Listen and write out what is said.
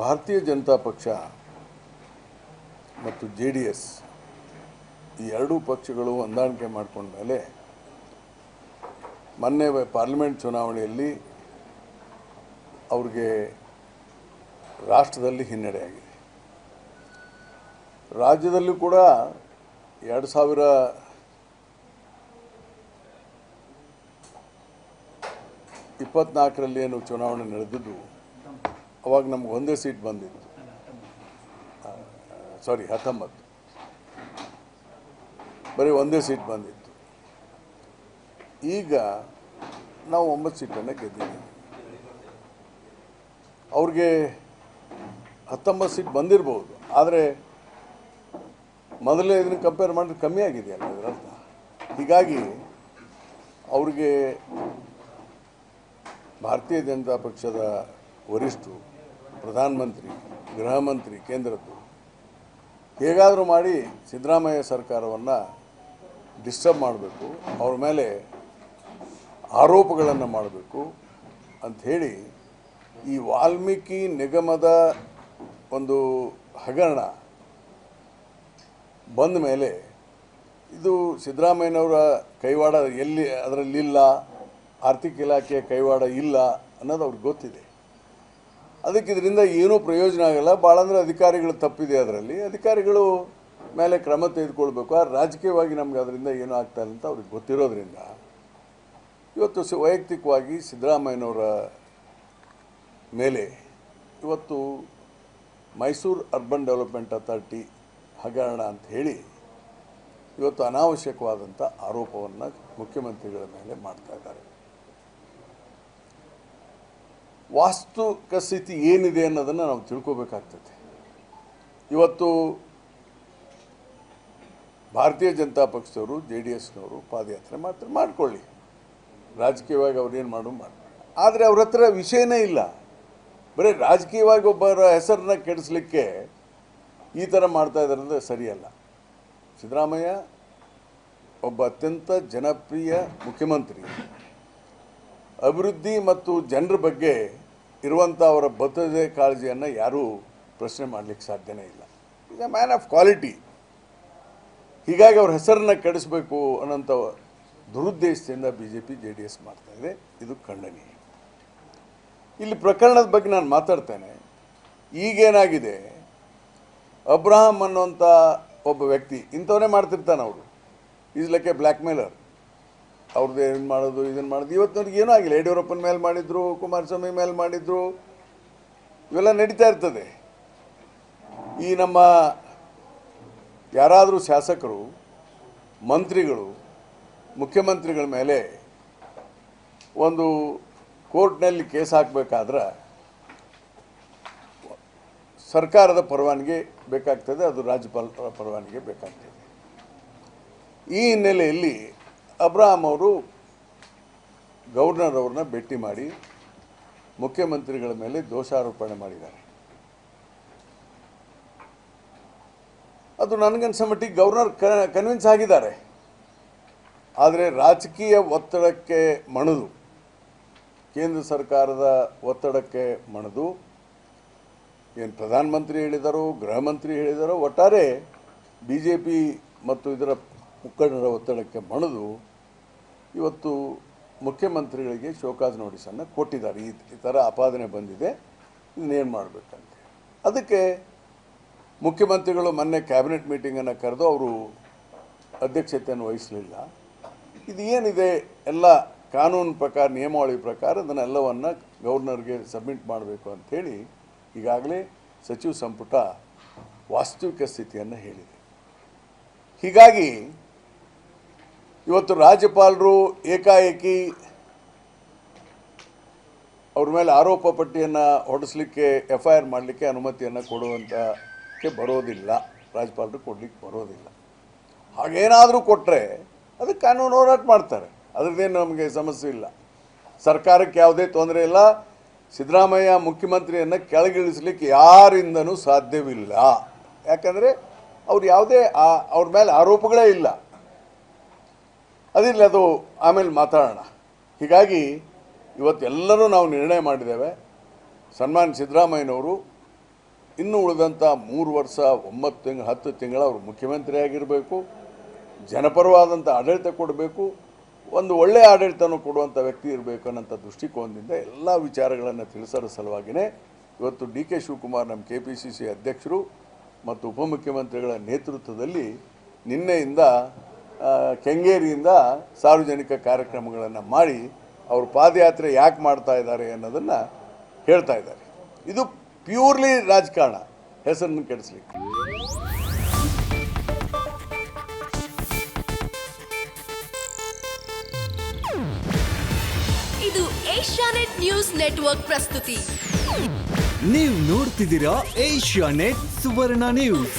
ಭಾರತೀಯ ಜನತಾ ಪಕ್ಷ ಮತ್ತು ಜೆ ಡಿ ಎಸ್ ಈ ಎರಡೂ ಪಕ್ಷಗಳು ಹೊಂದಾಣಿಕೆ ಮಾಡಿಕೊಂಡ್ಮೇಲೆ ಮೊನ್ನೆ ಪಾರ್ಲಿಮೆಂಟ್ ಚುನಾವಣೆಯಲ್ಲಿ ಅವ್ರಿಗೆ ರಾಷ್ಟ್ರದಲ್ಲಿ ಹಿನ್ನಡೆಯಾಗಿದೆ ರಾಜ್ಯದಲ್ಲೂ ಕೂಡ ಎರಡು ಸಾವಿರ ಇಪ್ಪತ್ನಾಲ್ಕರಲ್ಲಿ ಏನು ಚುನಾವಣೆ ನಡೆದಿದ್ದು ಅವಾಗ ನಮ್ಗೆ ಒಂದೇ ಸೀಟ್ ಬಂದಿತ್ತು. ಸಾರಿ ಹತ್ತೊಂಬತ್ತು. ಬರೀ ಒಂದೇ ಸೀಟ್ ಬಂದಿತ್ತು. ಈಗ ನಾವು ಒಂಬತ್ತು ಸೀಟನ್ನು ಗೆದ್ದಿದ್ದೀವಿ. ಅವ್ರಿಗೆ ಹತ್ತೊಂಬತ್ತು ಸೀಟ್ ಬಂದಿರ್ಬೋದು. ಆದರೆ ಮೊದಲೇ ಇದನ್ನು ಕಂಪೇರ್ ಮಾಡಿದ್ರೆ ಕಮ್ಮಿ ಆಗಿದೆಯಲ್ಲ ಇದರರ್ಥ? ಹೀಗಾಗಿ ಅವ್ರಿಗೆ ಭಾರತೀಯ ಜನತಾ ಪಕ್ಷದ ವರಿಷ್ಠರು, ಪ್ರಧಾನಮಂತ್ರಿ, ಗೃಹ ಮಂತ್ರಿ, ಕೇಂದ್ರದ್ದು, ಹೇಗಾದರೂ ಮಾಡಿ ಸಿದ್ದರಾಮಯ್ಯ ಸರ್ಕಾರವನ್ನು ಡಿಸ್ಟರ್ಬ್ ಮಾಡಬೇಕು, ಅವ್ರ ಮೇಲೆ ಆರೋಪಗಳನ್ನು ಮಾಡಬೇಕು ಅಂಥೇಳಿ ಈ ವಾಲ್ಮೀಕಿ ನಿಗಮದ ಒಂದು ಹಗರಣ ಬಂದ ಮೇಲೆ ಇದು ಸಿದ್ದರಾಮಯ್ಯನವರ ಕೈವಾಡ ಎಲ್ಲಿ ಅದರಲ್ಲಿಲ್ಲ ಆರ್ಥಿಕ ಇಲಾಖೆಯ ಕೈವಾಡ ಇಲ್ಲ ಅನ್ನೋದು ಅವ್ರಿಗೆ ಗೊತ್ತಿದೆ. ಅದಕ್ಕೆ ಇದರಿಂದ ಏನೂ ಪ್ರಯೋಜನ ಆಗಲ್ಲ. ಭಾಳ ಅಂದರೆ ಅಧಿಕಾರಿಗಳು ತಪ್ಪಿದೆ ಅದರಲ್ಲಿ. ಅಧಿಕಾರಿಗಳು ಮೇಲೆ ಕ್ರಮ ತೆಗೆದುಕೊಳ್ಬೇಕು. ಆ ರಾಜಕೀಯವಾಗಿ ನಮ್ಗೆ ಅದರಿಂದ ಏನೂ ಆಗ್ತಾ ಇಲ್ಲ ಅಂತ ಅವ್ರಿಗೆ ಗೊತ್ತಿರೋದ್ರಿಂದ. ಇವತ್ತು ವೈಯಕ್ತಿಕವಾಗಿ ಸಿದ್ದರಾಮಯ್ಯನವರ ಮೇಲೆ ಇವತ್ತು ಮೈಸೂರು ಅರ್ಬನ್ ಡೆವಲಪ್ಮೆಂಟ್ ಅಥಾರಿಟಿ ಹಗರಣ ಅಂತ ಹೇಳಿ ಇವತ್ತು ಅನಾವಶ್ಯಕವಾದಂಥ ಆರೋಪವನ್ನು ಮುಖ್ಯಮಂತ್ರಿಗಳ ಮೇಲೆ ಮಾಡ್ತಾ ಇದ್ದಾರೆ. ವಾಸ್ತುಕ ಸ್ಥಿತಿ ಏನಿದೆ ಅನ್ನೋದನ್ನು ನಾವು ತಿಳ್ಕೋಬೇಕಾಗ್ತದೆ. ಇವತ್ತು ಭಾರತೀಯ ಜನತಾ ಪಕ್ಷದವರು, ಜೆ ಡಿ ಎಸ್ನವರು ಪಾದಯಾತ್ರೆ ಮಾತ್ರ ಮಾಡ್ಕೊಳ್ಳಿ. ರಾಜಕೀಯವಾಗಿ ಅವ್ರೇನು ಮಾಡು, ಮಾಡಿ. ಆದರೆ ಅವ್ರ ಹತ್ರ ವಿಷಯನೇ ಇಲ್ಲ. ಬರೀ ರಾಜಕೀಯವಾಗಿ ಒಬ್ಬರ ಹೆಸರನ್ನ ಕೆಡಿಸ್ಲಿಕ್ಕೆ ಈ ಥರ ಮಾಡ್ತಾ ಇದ್ದಾರೆ ಅಂದರೆ ಸರಿಯಲ್ಲ. ಸಿದ್ದರಾಮಯ್ಯ ಒಬ್ಬ ಅತ್ಯಂತ ಜನಪ್ರಿಯ ಮುಖ್ಯಮಂತ್ರಿ. ಅಭಿವೃದ್ಧಿ ಮತ್ತು ಜನರ ಬಗ್ಗೆ ಇರುವಂಥ ಅವರ ಬದ್ಧತೆ ಕಾಳಜಿಯನ್ನು ಯಾರೂ ಪ್ರಶ್ನೆ ಮಾಡಲಿಕ್ಕೆ ಸಾಧ್ಯನೇ ಇಲ್ಲ. ಈಗ ಮ್ಯಾನ್ ಆಫ್ ಕ್ವಾಲಿಟಿ ಹೀಗಾಗಿ ಅವ್ರ ಹೆಸರನ್ನು ಕೆಡಿಸಬೇಕು ಅನ್ನೋಂಥ ದುರುದ್ದೇಶದಿಂದ B J P J D S ಮಾಡ್ತಾಯಿದೆ ಇದು ಖಂಡನೀಯ. ಇಲ್ಲಿ ಪ್ರಕರಣದ ಬಗ್ಗೆ ನಾನು ಮಾತಾಡ್ತೇನೆ. ಈಗೇನಾಗಿದೆ? ಅಬ್ರಹಾಂ ಅನ್ನುವಂಥ ಒಬ್ಬ ವ್ಯಕ್ತಿ ಇಂಥವನ್ನೇ ಮಾಡ್ತಿರ್ತಾನೆ ಅವರು. Is like a blackmailer ಅವ್ರದ್ದು ಏನು ಮಾಡೋದು ಇದನ್ನು ಮಾಡೋದು. ಇವತ್ತಿನವ್ರಿಗೆ ಏನೂ ಆಗಿಲ್ಲ. ಯಡಿಯೂರಪ್ಪನ ಮೇಲೆ ಮಾಡಿದ್ರು, ಕುಮಾರಸ್ವಾಮಿ ಮೇಲೆ ಮಾಡಿದ್ರು, ಇವೆಲ್ಲ ನಡೀತಾ ಇರ್ತದೆ. ಈ ನಮ್ಮ ಯಾರಾದರೂ ಶಾಸಕರು, ಮಂತ್ರಿಗಳು, ಮುಖ್ಯಮಂತ್ರಿಗಳ ಮೇಲೆ ಒಂದು ಕೋರ್ಟ್ನಲ್ಲಿ ಕೇಸ್ ಹಾಕಬೇಕಾದ್ರೆ ಸರ್ಕಾರದ ಪರವಾನಗಿ ಬೇಕಾಗ್ತದೆ, ಅದು ರಾಜ್ಯಪಾಲರ ಪರವಾನಗಿ ಬೇಕಾಗ್ತದೆ. ಈ ಹಿನ್ನೆಲೆಯಲ್ಲಿ ಅಬ್ರಾಹಂ ಅವರು ಗವರ್ನರ್ ಅವ್ರನ್ನ ಭೇಟಿ ಮಾಡಿ ಮುಖ್ಯಮಂತ್ರಿಗಳ ಮೇಲೆ ದೋಷಾರೋಪಣೆ ಮಾಡಿದ್ದಾರೆ. ಅದು ನನಗನ್ಸೋ ಮಟ್ಟಿಗೆ ಗವರ್ನರ್ ಕನ್ವಿನ್ಸ್ ಆಗಿದ್ದಾರೆ. ಆದರೆ ರಾಜಕೀಯ ಒತ್ತಡಕ್ಕೆ ಮಣಿದು. ಕೇಂದ್ರ ಸರ್ಕಾರದ ಒತ್ತಡಕ್ಕೆ ಮಣಿದು. ಏನು ಪ್ರಧಾನಮಂತ್ರಿ ಹೇಳಿದಾರೋ ಗೃಹ ಮಂತ್ರಿ ಹೇಳಿದಾರೋ, ಒಟ್ಟಾರೆ ಬಿ ಮತ್ತು ಇದರ ಮುಖಂಡರ ಒತ್ತಡಕ್ಕೆ ಮಣಿದು. ಇವತ್ತು ಮುಖ್ಯಮಂತ್ರಿಗಳಿಗೆ ಶೋಕಾಸ್ ನೋಟಿಸನ್ನು ಕೊಟ್ಟಿದ್ದಾರೆ. ಈ ಥರ ಆಪಾದನೆ ಬಂದಿದೆ. ಇದನ್ನೇನು ಮಾಡಬೇಕಂತ? ಅದಕ್ಕೆ ಮುಖ್ಯಮಂತ್ರಿಗಳು ಮೊನ್ನೆ ಕ್ಯಾಬಿನೆಟ್ ಮೀಟಿಂಗನ್ನು ಕರೆದು ಅವರು ಅಧ್ಯಕ್ಷತೆಯನ್ನು ವಹಿಸಲಿಲ್ಲ. ಇದು ಏನಿದೆ? ಎಲ್ಲ ಕಾನೂನು ಪ್ರಕಾರ, ನಿಯಮಾವಳಿ ಪ್ರಕಾರ ಅದನ್ನೆಲ್ಲವನ್ನು ಗವರ್ನರ್ಗೆ ಸಬ್ಮಿಟ್ ಮಾಡಬೇಕು ಅಂಥೇಳಿ ಈಗಾಗಲೇ ಸಚಿವ ಸಂಪುಟ ವಾಸ್ತವಿಕ ಸ್ಥಿತಿಯನ್ನು ಹೇಳಿದೆ. ಹೀಗಾಗಿ ಇವತ್ತು ರಾಜ್ಯಪಾಲರು ಏಕಾಏಕಿ ಅವ್ರ ಮೇಲೆ ಆರೋಪ ಪಟ್ಟಿಯನ್ನು ಹೊಡೆಸಲಿಕ್ಕೆ ಎಫ್ ಐ ಆರ್ ಮಾಡಲಿಕ್ಕೆ ಅನುಮತಿಯನ್ನು ಕೊಡುವಂಥಕ್ಕೆ ಬರೋದಿಲ್ಲ. ರಾಜ್ಯಪಾಲರು ಕೊಡಲಿಕ್ಕೆ ಬರೋದಿಲ್ಲ. ಹಾಗೇನಾದರೂ ಕೊಟ್ಟರೆ ಅದಕ್ಕೆ ಕಾನೂನು ಹೋರಾಟ ಮಾಡ್ತಾರೆ. ಅದರದ್ದೇನು ನಮಗೆ ಸಮಸ್ಯೆ ಇಲ್ಲ. ಸರ್ಕಾರಕ್ಕೆ ಯಾವುದೇ ತೊಂದರೆ ಇಲ್ಲ. ಸಿದ್ದರಾಮಯ್ಯ ಮುಖ್ಯಮಂತ್ರಿಯನ್ನು ಕೆಳಗಿಳಿಸ್ಲಿಕ್ಕೆ ಯಾರಿಂದನೂ ಸಾಧ್ಯವಿಲ್ಲ. ಯಾಕಂದರೆ ಅವ್ರು ಯಾವುದೇ ಅವ್ರ ಮೇಲೆ ಆರೋಪಗಳೇ ಇಲ್ಲ. ಅದಿರಲಿ ಅದು ಆಮೇಲೆ ಮಾತಾಡೋಣ. ಹೀಗಾಗಿ ಇವತ್ತೆಲ್ಲರೂ ನಾವು ನಿರ್ಣಯ ಮಾಡಿದ್ದೇವೆ. ಸನ್ಮಾನ್ ಸಿದ್ದರಾಮಯ್ಯನವರು ಇನ್ನು ಉಳಿದಂಥ ಮೂರು ವರ್ಷ, ಒಂಬತ್ತು ತಿಂಗಳು, ಹತ್ತು ತಿಂಗಳು ಅವರು ಮುಖ್ಯಮಂತ್ರಿ ಆಗಿರಬೇಕು. ಜನಪರವಾದಂಥ ಆಡಳಿತ ಕೊಡಬೇಕು. ಒಂದು ಒಳ್ಳೆಯ ಆಡಳಿತನೂ ಕೊಡುವಂಥ ವ್ಯಕ್ತಿ ಇರಬೇಕು ಅನ್ನೋಂಥ ದೃಷ್ಟಿಕೋನದಿಂದ ಎಲ್ಲ ವಿಚಾರಗಳನ್ನು ತಿಳಿಸೋರ ಸಲುವಾಗಿಯೇ ಇವತ್ತು ಡಿ ಕೆ ಶಿವಕುಮಾರ್ ನಮ್ಮ ಕೆ ಪಿ ಸಿ ಸಿ ಅಧ್ಯಕ್ಷರು ಮತ್ತು ಉಪಮುಖ್ಯಮಂತ್ರಿಗಳ ನೇತೃತ್ವದಲ್ಲಿ ನಿನ್ನೆಯಿಂದ ಕೆಂಗೇರಿಯಿಂದ ಸಾರ್ವಜನಿಕ ಕಾರ್ಯಕ್ರಮಗಳನ್ನು ಮಾಡಿ ಅವರು ಪಾದಯಾತ್ರೆ ಯಾಕೆ ಮಾಡ್ತಾ ಇದ್ದಾರೆ ಅನ್ನೋದನ್ನು ಹೇಳ್ತಾ ಇದ್ದಾರೆ. ಇದು ಪ್ಯೂರ್ಲಿ ರಾಜಕಾರಣ. ಹೆಸರನ್ನು ಕೆಡಿಸ್ಲಿಕ್ಕೆ. ಇದು ಏಷ್ಯಾನೆಟ್ ನ್ಯೂಸ್ ನೆಟ್ವರ್ಕ್ ಪ್ರಸ್ತುತಿ. ನೀವು ನೋಡ್ತಿದ್ದೀರಾ ಏಷ್ಯಾ ನೆಟ್ ಸುವರ್ಣ ನ್ಯೂಸ್.